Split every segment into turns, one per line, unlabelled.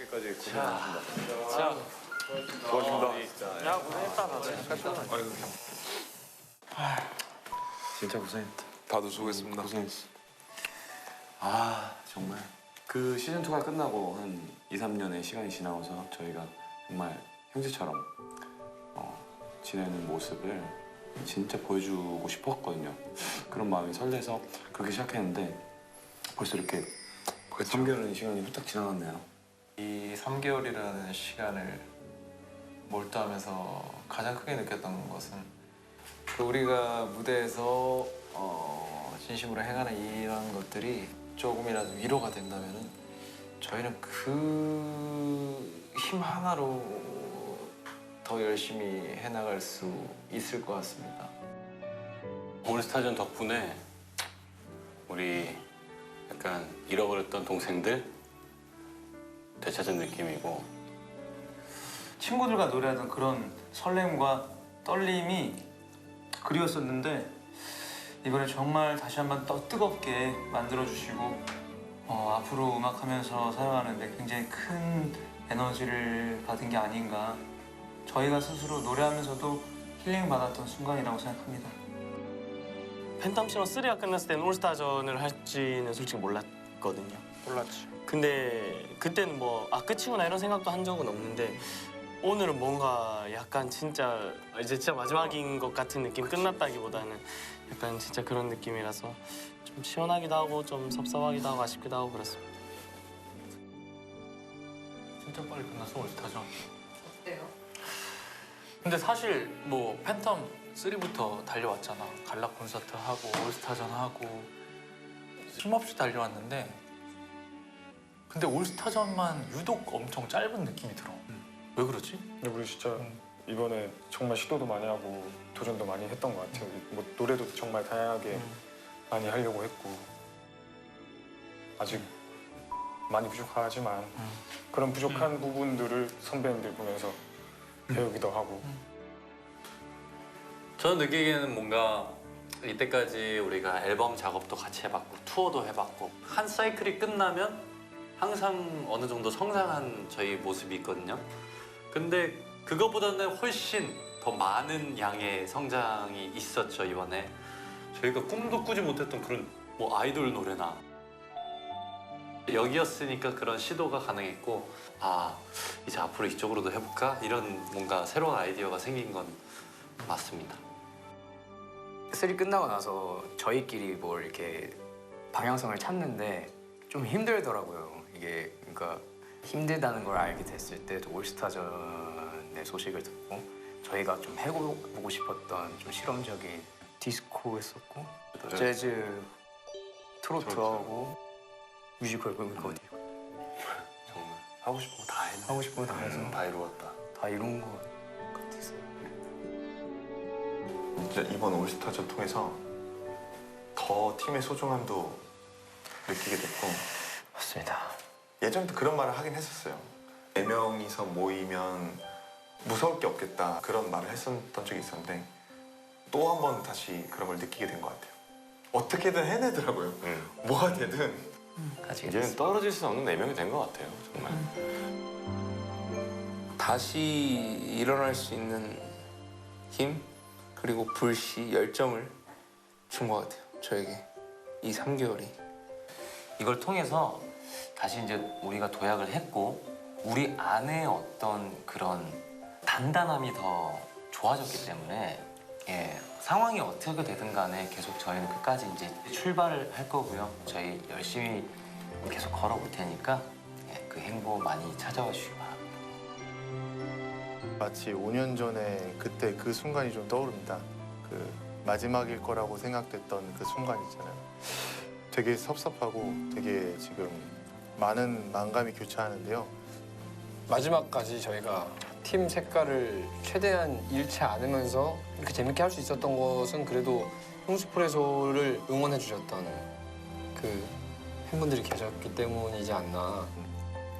여기까지 고생하셨습니다.
자,
고맙습니다.
야 고생했다 다들.
진짜 고생했다.
다들 수고했습니다.
고생했어. 아 정말 그 시즌 2가 끝나고 한 2, 3년의 시간이 지나고서 저희가 정말 형제처럼 어, 지내는 모습을 진짜 보여주고 싶었거든요. 그런 마음이 설레서 그렇게 시작했는데 벌써 이렇게 3개월의 시간이 후딱 지나갔네요.
이 3개월이라는 시간을 몰두하면서 가장 크게 느꼈던 것은 그 우리가 무대에서 어, 진심으로 행하는 이런 것들이 조금이라도 위로가 된다면은 저희는 그 힘 하나로 더 열심히 해나갈 수 있을 것 같습니다.
올스타전 덕분에 우리 약간 잃어버렸던 동생들 되찾은 느낌이고
친구들과 노래하던 그런 설렘과 떨림이 그리웠었는데 이번에 정말 다시 한번 더 뜨겁게 만들어 주시고 어, 앞으로 음악하면서 살아가는데 굉장히 큰 에너지를 받은 게 아닌가 저희가 스스로 노래하면서도 힐링 받았던 순간이라고 생각합니다.
팬텀 시너 3가 끝났을 때는 올스타전을 할지는 솔직히 몰랐거든요.
몰랐지.
근데 그때는 뭐 아 끝이구나 이런 생각도 한 적은 없는데 오늘은 뭔가 약간 진짜 이제 진짜 마지막인 것 같은 느낌 끝났다기보다는 약간 진짜 그런 느낌이라서 좀 시원하기도 하고 좀 섭섭하기도 하고 아쉽기도 하고 그렇습니다.
진짜 빨리 끝났어 올스타전.
어때요?
근데 사실 뭐 팬텀 3부터 달려왔잖아. 갈라 콘서트 하고 올스타전 하고 쉼없이 달려왔는데 근데 올스타전만 유독 엄청 짧은 느낌이 들어. 왜 그러지?
근데 우리 진짜
음.
이번에 정말 시도도 많이 하고 도전도 많이 했던 것 같아요. 뭐 노래도 정말 다양하게
음.
많이 하려고 했고 아직 많이 부족하지만
음.
그런 부족한 부분들을 선배님들 보면서 배우기도 하고
저는 느끼기에는 뭔가 이때까지 우리가 앨범 작업도 같이 해봤고 투어도 해봤고 한 사이클이 끝나면 항상 어느 정도 성장한 저희 모습이 있거든요. 근데 그거보다는 훨씬 더 많은 양의 성장이 있었죠 이번에 저희가 꿈도 꾸지 못했던 그런 뭐 아이돌 노래나 여기였으니까 그런 시도가 가능했고 아 이제 앞으로 이쪽으로도 해볼까 이런 뭔가 새로운 아이디어가 생긴 건 맞습니다.
쓰리 끝나고 나서 저희끼리 뭘 이렇게 방향성을 찾는데 좀 힘들더라고요. 이게 그러니까 힘들다는 걸 알게 됐을 때 올스타전의 소식을 듣고 저희가 좀 해보고 싶었던 좀 실험적인 디스코 했었고 재즈 트로트하고 뮤지컬 거든요
정말 하고 싶은 거 다 했네.
하고 싶은 거 다 해서
다 이루었다.
다 이룬 것 같았어요.
진짜 이번 올스타전 통해서 더 팀의 소중함도 느끼게 됐고
맞습니다.
예전부터 그런 말을 하긴 했었어요. 네 명이서 모이면 무서울 게 없겠다 그런 말을 했었던 적이 있었는데 또 한 번 다시 그런 걸 느끼게 된 것 같아요. 어떻게든 해내더라고요. 뭐가 되든
아직
이제는 떨어질 수 없는 네 명이 된 것 같아요. 정말.
다시 일어날 수 있는 힘 그리고 불씨 열정을 준 것 같아요 저에게 이 3개월이
이걸 통해서 다시 이제 우리가 도약을 했고 우리 안에 어떤 그런 단단함이 더 좋아졌기 때문에 예, 상황이 어떻게 되든 간에 계속 저희는 끝까지 이제 출발을 할 거고요. 저희 열심히 계속 걸어볼 테니까 예, 그 행복 많이 찾아와 주시기 바랍니다.
마치 5년 전에 그때 그 순간이 좀 떠오릅니다. 그 마지막일 거라고 생각됐던 그 순간 있잖아요. 되게 섭섭하고 되게 지금 많은 만감이 교차하는데요.
마지막까지 저희가 팀 색깔을 최대한 잃지 않으면서 이렇게 재밌게 할 수 있었던 것은 그래도 홍수프레소를 응원해 주셨던 그 팬분들이 계셨기 때문이지 않나.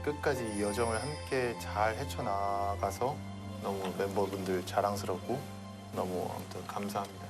끝까지 이 여정을 함께 잘 헤쳐나가서 너무 멤버분들 자랑스럽고 너무 아무튼 감사합니다.